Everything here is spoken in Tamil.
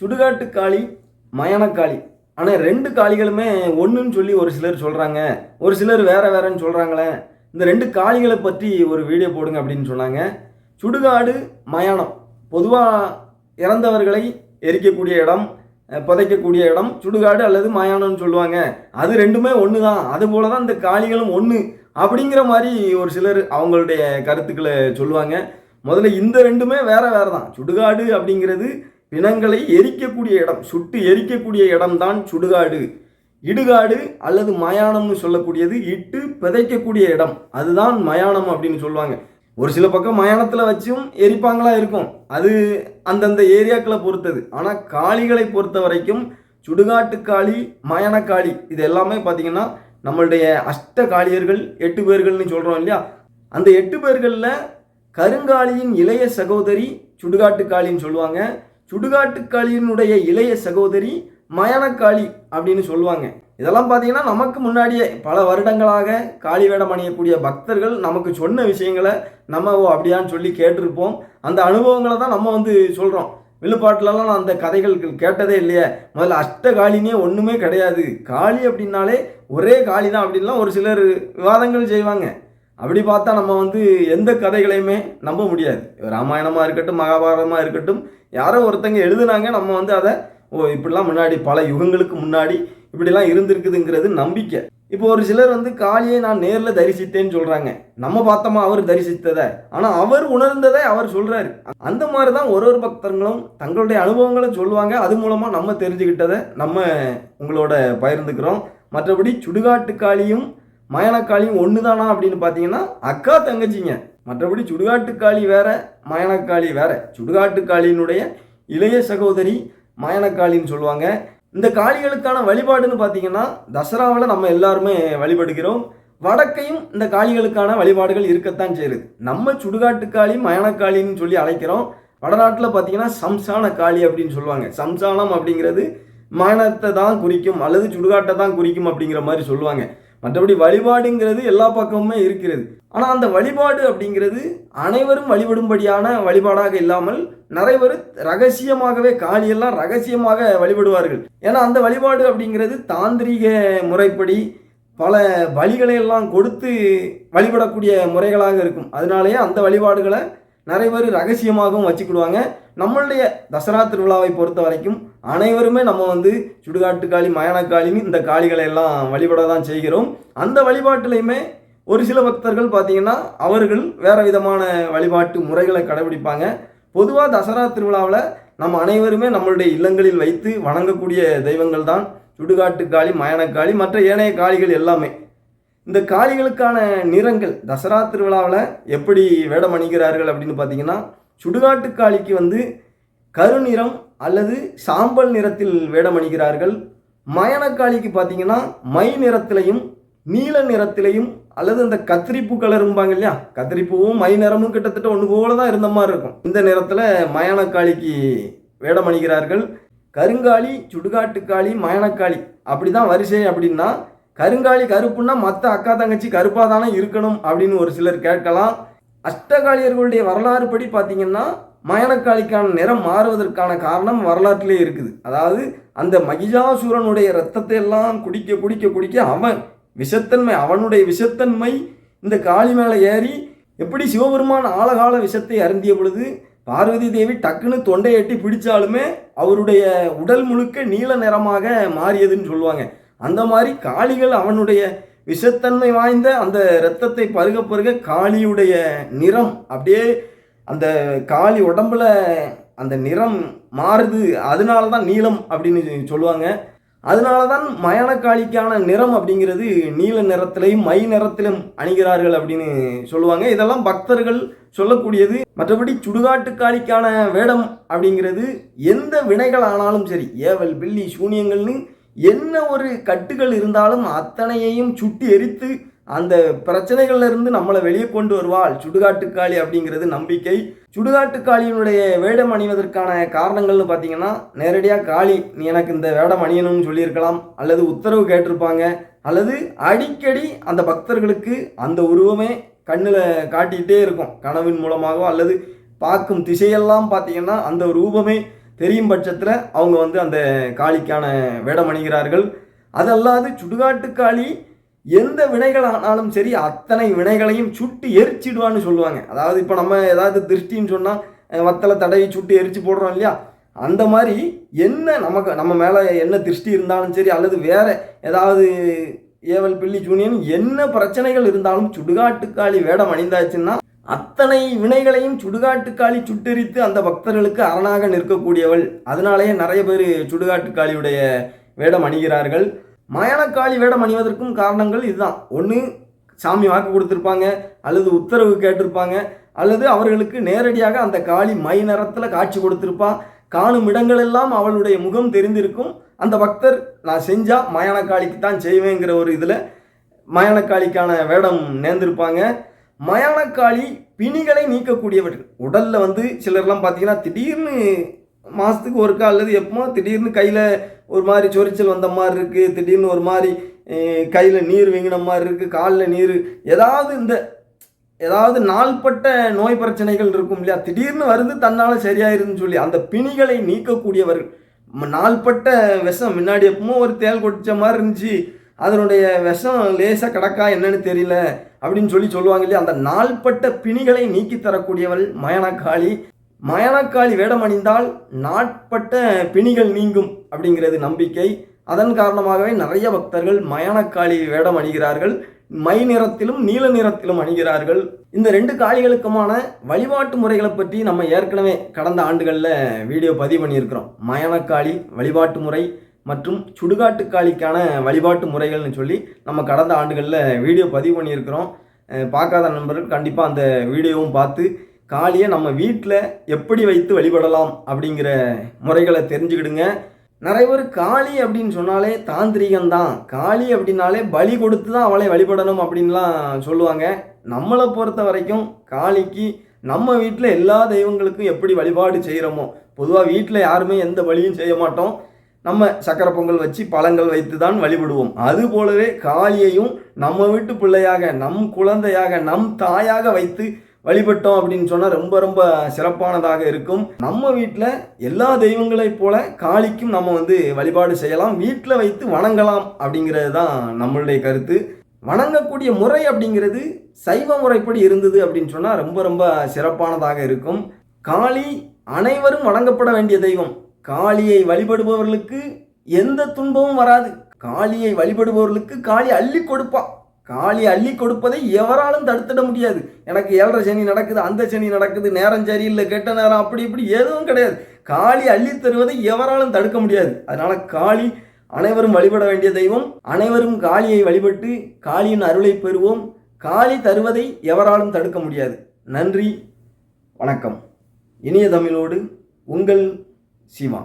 சுடுகாட்டு காளி மயானக்காளி. ஆனால் ரெண்டு காளிகளுமே ஒன்றுன்னு சொல்லி ஒரு சிலர் சொல்கிறாங்க ஒரு சிலர் வேற வேறன்னு சொல்கிறாங்களே இந்த ரெண்டு காளிகளை பற்றி ஒரு வீடியோ போடுங்க அப்படின்னு சொன்னாங்க. சுடுகாடு மயானம். பொதுவாக இறந்தவர்களை எரிக்கக்கூடிய இடம் புதைக்கக்கூடிய இடம் சுடுகாடு அல்லது மயானம்னு சொல்லுவாங்க. அது ரெண்டுமே ஒன்று தான் அதுபோல தான் இந்த காளிகளும் ஒன்று அப்படிங்கிற மாதிரி ஒரு சிலர் அவங்களுடைய கருத்துக்களை சொல்லுவாங்க. முதல்ல இந்த ரெண்டுமே வேற வேறு தான் சுடுகாடு அப்படிங்கிறது பிணங்களை எரிக்கக்கூடிய இடம் சுட்டு எரிக்கக்கூடிய இடம்தான் சுடுகாடு. இடுகாடு அல்லது மயானம்னு சொல்லக்கூடியது இட்டு பிதைக்கக்கூடிய இடம். அதுதான் மயானம் அப்படின்னு சொல்லுவாங்க. ஒரு சில பக்கம் மயானத்தில் வச்சும் எரிப்பாங்களா இருக்கும். அது அந்தந்த ஏரியாக்களை பொறுத்தது. ஆனால் காளிகளை பொறுத்த வரைக்கும் சுடுகாட்டு காளி மயானக்காளி இது எல்லாமே பார்த்தீங்கன்னா நம்மளுடைய அஷ்ட காளியர்கள் எட்டு பேர்கள்னு சொல்கிறோம் இல்லையா? அந்த எட்டு பேர்களில் கருங்காளியின் இளைய சகோதரி சுடுகாட்டு காளின்னு சொல்லுவாங்க. சுடுகாட்டு காளியினுடைய இளைய சகோதரி மயானக்காளி அப்படின்னு சொல்லுவாங்க. இதெல்லாம் பார்த்தீங்கன்னா நமக்கு முன்னாடியே பல வருடங்களாக காளி வேடம் அணியக்கூடிய பக்தர்கள் நமக்கு சொன்ன விஷயங்களை நம்ம ஓ அப்படியான்னு சொல்லி கேட்டிருப்போம். அந்த அனுபவங்களை தான் நம்ம வந்து சொல்கிறோம் விழுப்பாட்டிலலாம் நான் அந்த கதைகள் கேட்டதே இல்லையே. முதல்ல அஷ்ட காளினே ஒன்றுமே கிடையாது. காளி அப்படின்னாலே ஒரே காளி தான் அப்படின்லாம் ஒரு சிலர் விவாதங்கள் செய்வாங்க. அப்படி பார்த்தா நம்ம வந்து எந்த கதைகளையுமே நம்ப முடியாது. ராமாயணமாக இருக்கட்டும் மகாபாரதமாக இருக்கட்டும் யாரோ ஒருத்தங்க எழுதுனாங்க நம்ம வந்து அதை ஓ இப்படிலாம் முன்னாடி பல யுகங்களுக்கு முன்னாடி இப்படிலாம் இருந்திருக்குதுங்கிறது நம்பிக்கை. இப்போ ஒரு சிலர் வந்து காளியை நான் நேரில் தரிசித்தேன்னு சொல்கிறாங்க நம்ம பார்த்தோமா அவர் தரிசித்ததை? ஆனால் அவர் உணர்ந்ததை அவர் சொல்கிறாரு அந்த மாதிரி தான் ஒரு ஒரு பக்தர்களும் தங்களுடைய அனுபவங்களை சொல்லுவாங்க. அது மூலமாக நம்ம தெரிஞ்சுக்கிட்டதை நம்ம உங்களோட பகிர்ந்துக்கிறோம். மற்றபடி சுடுகாட்டு காளியும் மயனக்காளியும் ஒன்று தானா அப்படின்னு பார்த்தீங்கன்னா அக்கா தங்கச்சிங்க. மற்றபடி சுடுகாட்டுக்காளி வேற மயனக்காளி வேற. சுடுகாட்டு காளியினுடைய இளைய சகோதரி மயனக்காளின்னு சொல்லுவாங்க. இந்த காளிகளுக்கான வழிபாடுன்னு பார்த்தீங்கன்னா தசராவில் நம்ம எல்லாருமே வழிபடுகிறோம். வடக்கையும் இந்த காளிகளுக்கான வழிபாடுகள் இருக்கத்தான் செய்யுது. நம்ம சுடுகாட்டு காளி மயனக்காளின்னு சொல்லி அழைக்கிறோம். வடநாட்டில் பார்த்தீங்கன்னா சம்சான காளி அப்படின்னு சொல்லுவாங்க. சம்சானம் அப்படிங்கிறது மயனத்தை தான் குறிக்கும் அல்லது சுடுகாட்டை தான் குறிக்கும் அப்படிங்கிற மாதிரி சொல்லுவாங்க. மற்றபடி வழிபாடுங்கிறது எல்லா பக்கமுமே இருக்கிறது. ஆனால் அந்த வழிபாடு அப்படிங்கிறது அனைவரும் வழிபடும்படியான வழிபாடாக இல்லாமல் நிறைய பேர் ரகசியமாகவே காளியெல்லாம் ரகசியமாக வழிபடுவார்கள். ஏன்னா அந்த வழிபாடு அப்படிங்கிறது தாந்திரிக முறைப்படி பல வழிகளை எல்லாம் கொடுத்து வழிபடக்கூடிய முறைகளாக இருக்கும். அதனாலேயே அந்த வழிபாடுகளை நிறைய பேர் ரகசியமாகவும் வச்சுக்கிடுவாங்க. நம்மளுடைய தசரா திருவிழாவை பொறுத்த வரைக்கும் அனைவருமே நம்ம வந்து சுடுகாட்டு காளி மயானக்காளின்னு இந்த காளிகளை எல்லாம் வழிபட தான் செய்கிறோம். அந்த வழிபாட்டிலையுமே ஒரு சில பக்தர்கள் பார்த்தீங்கன்னா அவர்கள் வேறு விதமான வழிபாட்டு முறைகளை கடைபிடிப்பாங்க. பொதுவாக தசரா திருவிழாவில் நம்ம அனைவருமே நம்மளுடைய இல்லங்களில் வைத்து வணங்கக்கூடிய தெய்வங்கள் தான் சுடுகாட்டு காளி மயானக்காளி மற்ற ஏனைய காளிகள் எல்லாமே. இந்த காளிகளுக்கான நிறங்கள் தசரா திருவிழாவில் எப்படி வேடம் அணிகிறார்கள் அப்படின்னு பார்த்தீங்கன்னா சுடுகாட்டுக்காளிக்கு வந்து கருநிறம் அல்லது சாம்பல் நிறத்தில் வேடம் அணிகிறார்கள் மயனக்காளிக்கு பார்த்தீங்கன்னா மை நிறத்திலையும் நீல நிறத்திலையும் அல்லது இந்த கத்திரிப்பு கலரும்பாங்க இல்லையா? கத்திரிப்பூவும் மை நிறமும் கிட்டத்தட்ட ஒன்று போல தான் இருந்த மாதிரி இருக்கும். இந்த நிறத்தில் மயானக்காளிக்கு வேடம் அணிகிறார்கள் கருங்காலி சுடுகாட்டுக்காளி மயனக்காளி அப்படி தான் வரிசை அப்படின்னா கருங்காலி கருப்புன்னா மற்ற அக்கா தங்கச்சி கருப்பாக தானே இருக்கணும் அப்படின்னு ஒரு சிலர் கேட்கலாம். அஷ்டகாளியர்களுடைய வரலாறு படி பார்த்தீங்கன்னா மயனக்காளிக்கான நிறம் மாறுவதற்கான காரணம் வரலாற்றிலே இருக்குது. அதாவது அந்த மகிஷாசுரனுடைய ரத்தத்தை எல்லாம் குடிக்க குடிக்க குடிக்க அவன் விஷத்தன்மை அவனுடைய விஷத்தன்மை இந்த காளி மேலே ஏறி எப்படி சிவபெருமான் ஆழகால விஷத்தை அருந்திய பொழுது பார்வதி தேவி டக்குன்னு தொண்டையை எட்டி பிடிச்சாலுமே அவருடைய உடல் முழுக்க நீல நிறமாக மாறியதுன்னு சொல்லுவாங்க. அந்த மாதிரி காளிகள் அவனுடைய விஷத்தன்மை வாய்ந்த அந்த இரத்தத்தை பருக பருக காளியுடைய நிறம் அப்படியே அந்த காளி உடம்புல அந்த நிறம் மாறுது. அதனால தான் நீளம் அப்படின்னு சொல்லுவாங்க. அதனால தான் மயானக்காளிக்கான நிறம் அப்படிங்கிறது நீல நிறத்திலையும் மை நிறத்திலும் அணிகிறார்கள் அப்படின்னு சொல்லுவாங்க. இதெல்லாம் பக்தர்கள் சொல்லக்கூடியது. மற்றபடி சுடுகாட்டு காளிக்கான வேடம் அப்படிங்கிறது எந்த வினைகள் ஆனாலும் சரி ஏவல் பில்லி சூனியங்கள்னு என்ன ஒரு கட்டுகள் இருந்தாலும் அத்தனையையும் சுட்டி எரித்து அந்த பிரச்சனைகள்ல இருந்து நம்மளை வெளியே கொண்டு வருவாள். சுடுகாட்டுக்காளி அப்படிங்கிறது நம்பிக்கை. சுடுகாட்டுக்காளியினுடைய வேடம் அணிவதற்கான காரணங்கள்னு பார்த்தீங்கன்னா நேரடியாக காளி நீ எனக்கு இந்த வேடம் அணியணும்னு சொல்லியிருக்கலாம் அல்லது உத்தரவு கேட்டிருப்பாங்க. அல்லது அடிக்கடி அந்த பக்தர்களுக்கு அந்த உருவமே கண்ணில் காட்டிகிட்டே இருக்கும். கனவின் மூலமாகவோ அல்லது பார்க்கும் திசையெல்லாம் பார்த்தீங்கன்னா அந்த ரூபமே தெரியும் பட்சத்தில் அவங்க வந்து அந்த காளிக்கான வேடம் அணிகிறார்கள். அதல்லாது சுடுகாட்டு காளி எந்த வினைகள் ஆனாலும் சரி அத்தனை வினைகளையும் சுட்டு எரிச்சிடுவான்னு சொல்லுவாங்க. அதாவது இப்போ நம்ம ஏதாவது திருஷ்டின்னு சொன்னால் வத்தலை தடவி சுட்டு எரிச்சு போடுறோம் இல்லையா? அந்த மாதிரி என்ன நமக்கு நம்ம மேலே என்ன திருஷ்டி இருந்தாலும் சரி அல்லது வேறு ஏதாவது ஏவல் பில்லி ஜூனியன் என்ன பிரச்சனைகள் இருந்தாலும் சுடுகாட்டுக்காளி வேடம் அணிந்தாச்சுன்னா அத்தனை வினைகளையும் சுடுகாட்டுக்காளி சுட்டெரித்து அந்த பக்தர்களுக்கு அரணாக நிற்கக்கூடியவள். அதனாலேயே நிறைய பேர் சுடுகாட்டுக்காளியுடைய வேடம் அணிகிறார்கள். மயானக்காளி வேடம் அணிவதற்கும் காரணங்கள் இதுதான். ஒன்று சாமி வாக்கு கொடுத்துருப்பாங்க அல்லது உத்தரவு கேட்டிருப்பாங்க அல்லது அவர்களுக்கு நேரடியாக அந்த காளி மை நிறத்தில் காட்சி கொடுத்துருப்பா. காணும் இடங்களெல்லாம் அவளுடைய முகம் தெரிந்திருக்கும். அந்த பக்தர் நான் செஞ்சால் மயானக்காளிக்கு தான் செய்வேங்கிற ஒரு இதில் மயானக்காளிக்கான வேடம் நேர்ந்திருப்பாங்க. மயானக்காளி பிணிகளை நீக்கக்கூடியவர்கள். உடலில் வந்து சிலர்லாம் பார்த்தீங்கன்னா திடீர்னு மாதத்துக்கு ஒருக்கா அல்லது எப்போ திடீர்னு கையில் ஒரு மாதிரி சொரிச்சல் வந்த மாதிரி இருக்குது திடீர்னு ஒரு மாதிரி கையில் நீர் வீங்கின மாதிரி இருக்குது காலில் நீர் ஏதாவது இந்த ஏதாவது நாள்பட்ட நோய் பிரச்சனைகள் இருக்கும் இல்லையா? திடீர்னு வருது தன்னால் சரியாயிருதுன்னு சொல்லி அந்த பிணிகளை நீக்கக்கூடியவர்கள். நாள்பட்ட விஷம் முன்னாடி எப்பவும் ஒரு தேள் கொடிச்ச மாதிரி இருந்துச்சு. அதனுடைய விஷம் லேசாக கிடக்கா என்னன்னு தெரியல. அப்படின்னு சொல்லி சொல்லுவாங்க இல்லையா? அந்த நாள்பட்ட பிணிகளை நீக்கி தரக்கூடியவள் மயனக்காளி. மயனக்காளி வேடம் அணிந்தால் நாட்பட்ட பிணிகள் நீங்கும் அப்படிங்கிறது நம்பிக்கை. அதன் காரணமாகவே நிறைய பக்தர்கள் மயானக்காளி வேடம் அணிகிறார்கள். மை நிறத்திலும் நீல நிறத்திலும் அணிகிறார்கள். இந்த ரெண்டு காளிகளுக்குமான வழிபாட்டு முறைகளை பற்றி நம்ம ஏற்கனவே கடந்த ஆண்டுகளில் வீடியோ பதிவு பண்ணியிருக்கிறோம். மயனக்காளி வழிபாட்டு முறை மற்றும் சுடுகாட்டு காளிக்கான வழிபாட்டு முறைகள்னு சொல்லி நம்ம கடந்த ஆண்டுகளில் வீடியோ பதிவு பண்ணியிருக்கிறோம். பார்க்காத நண்பர்கள் கண்டிப்பாக அந்த வீடியோவும் பார்த்து காளியை நம்ம வீட்டில் எப்படி வைத்து வழிபடலாம் அப்படிங்கிற முறைகளை தெரிஞ்சுக்கிடுங்க. நிறைய பேர் காளி அப்படின்னு சொன்னாலே தாந்திரிகம்தான். காளி அப்படின்னாலே பலி கொடுத்து தான் அவளை வழிபடணும் அப்படின்லாம் சொல்லுவாங்க. நம்மளை பொறுத்த வரைக்கும் காளிக்கு நம்ம வீட்டில் எல்லா தெய்வங்களுக்கும் எப்படி வழிபாடு செய்கிறோமோ பொதுவாக வீட்டில் யாருமே எந்த வழியும் செய்ய மாட்டோம். நம்ம சக்கரை பொங்கல் வச்சு பழங்கள் வைத்து தான் வழிபடுவோம். அது போலவே காளியையும் நம்ம வீட்டு பிள்ளையாக நம் குழந்தையாக நம் தாயாக வைத்து வழிபட்டோம் அப்படின்னு சொன்னால் ரொம்ப ரொம்ப சிறப்பானதாக இருக்கும். நம்ம வீட்டில் எல்லா தெய்வங்களைப் போல காளிக்கும் நம்ம வந்து வழிபாடு செய்யலாம். வீட்டில் வைத்து வணங்கலாம் அப்படிங்கிறது தான் நம்மளுடைய கருத்து. வணங்கக்கூடிய முறை அப்படிங்கிறது சைவ முறைப்படி இருந்தது அப்படின்னு சொன்னால் ரொம்ப ரொம்ப சிறப்பானதாக இருக்கும். காளி அனைவரும் வணங்கப்பட வேண்டிய தெய்வம். காளியை வழிபடுபவர்களுக்கு எந்த துன்பமும் வராது. காளியை வழிபடுபவர்களுக்கு காளி அள்ளி கொடுப்பா. காளி அள்ளி கொடுப்பதை எவராலும் தடுத்துட முடியாது. எனக்கு ஏழரை சனி நடக்குது அந்த சனி நடக்குது நேரம் சரியில்லை கெட்ட நேரம் அப்படி இப்படி எதுவும் கிடையாது. காளி அள்ளி தருவதை எவராலும் தடுக்க முடியாது. அதனால காளி அனைவரும் வழிபட வேண்டிய தெய்வம். அனைவரும் காளியை வழிபட்டு காளியின் அருளை பெறுவோம். காளி தருவதை எவராலும் தடுக்க முடியாது. நன்றி வணக்கம். இனிய தமிழோடு உங்கள் சிவா